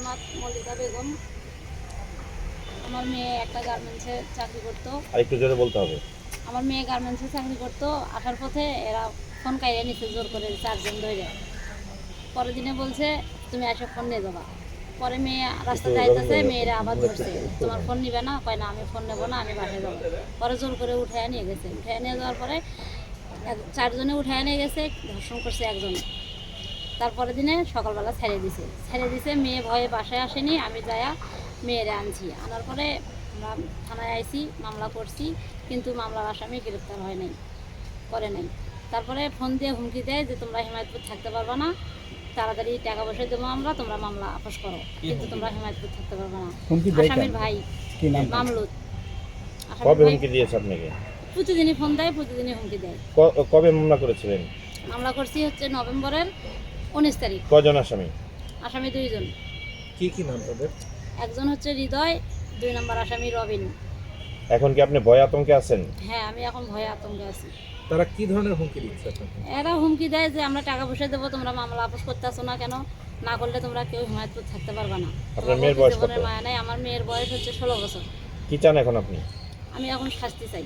জান্নাত মল্লিকা বেগম। আমার মেয়ে একটা গার্মেন্টসে চাকরি করতো। আর একটু জোরে বলতে হবে। আমার মেয়ে গার্মেন্টসে চাকরি করতো। আসার পথে এরা ফোন কাইরে নিচে জোর করে চারজন ধরে পরের দিনে বলছে তুমি এসে ফোন নিয়ে যাবা। পরে মেয়ে রাস্তা যাইতেছে মেয়েরা আবার ধরছে তোমার ফোন নিবে না? কয় না আমি ফোন নেব না আমি বাসায় যাব। পরে জোর করে উঠায় নিয়ে গেছে। উঠায় নিয়ে যাওয়ার পরে চারজনে উঠায় নিয়ে গেছে ধর্ষণ করছে একজনে তারপরের দিনে সকালবেলা ছেড়ে দিছে। ছেড়ে দিছে মেয়ে ভয়ে বাসায় আসেনি আমি যায়া মেয়েরা আনছি। আনার পরে আমরা থানায় আইছি মামলা করছি কিন্তু মামলার আসামি গ্রেপ্তার হয় নাই করে নাই। তারপরে ফোন দিয়ে হুমকি দেয় যে তোমরা হিমায়তপুর থাকতে পারবে না তাড়াতাড়ি টাকা পয়সা দেবো আমরা তোমরা মামলা আপোষ করো। কিন্তু তোমরা হিমায়তপুর থাকতে পারবে না। আসামির ভাই? মামলুদ কবে আসামির ভাই হুমকি দিয়েছে আপনাকে? প্রতিদিনই ফোন দেয় প্রতিদিনই হুমকি দেয়। কবে মামলা করেছিলেন? মামলা করছি হচ্ছে নভেম্বরের উনিশ তারিখ। কজন আসামি? আসামি দুইজন। কি কি নাম তাদের? একজন হচ্ছে হৃদয় দুই নম্বর আসামি রবিন। এখন কি আপনি ভয় আতঙ্কে আছেন? হ্যাঁ আমি এখন ভয়ে আতঙ্কে আছি। তারা কি ধরনের হুমকি দিচ্ছে এরা হুমকি দেয় যে আমরা টাকা পয়সা দেবো তোমরা মামলা আপোষ করতে আসো না কেন? না করলে তোমরা কেউ হিমায়তপুর থাকতে পারবে না। আপনার মেয়ের বয়স কত? মায়া নাই আমার মেয়ের বয়স হচ্ছে ষোলো বছর। কি চান এখন আপনি? আমি এখন শাস্তি চাই।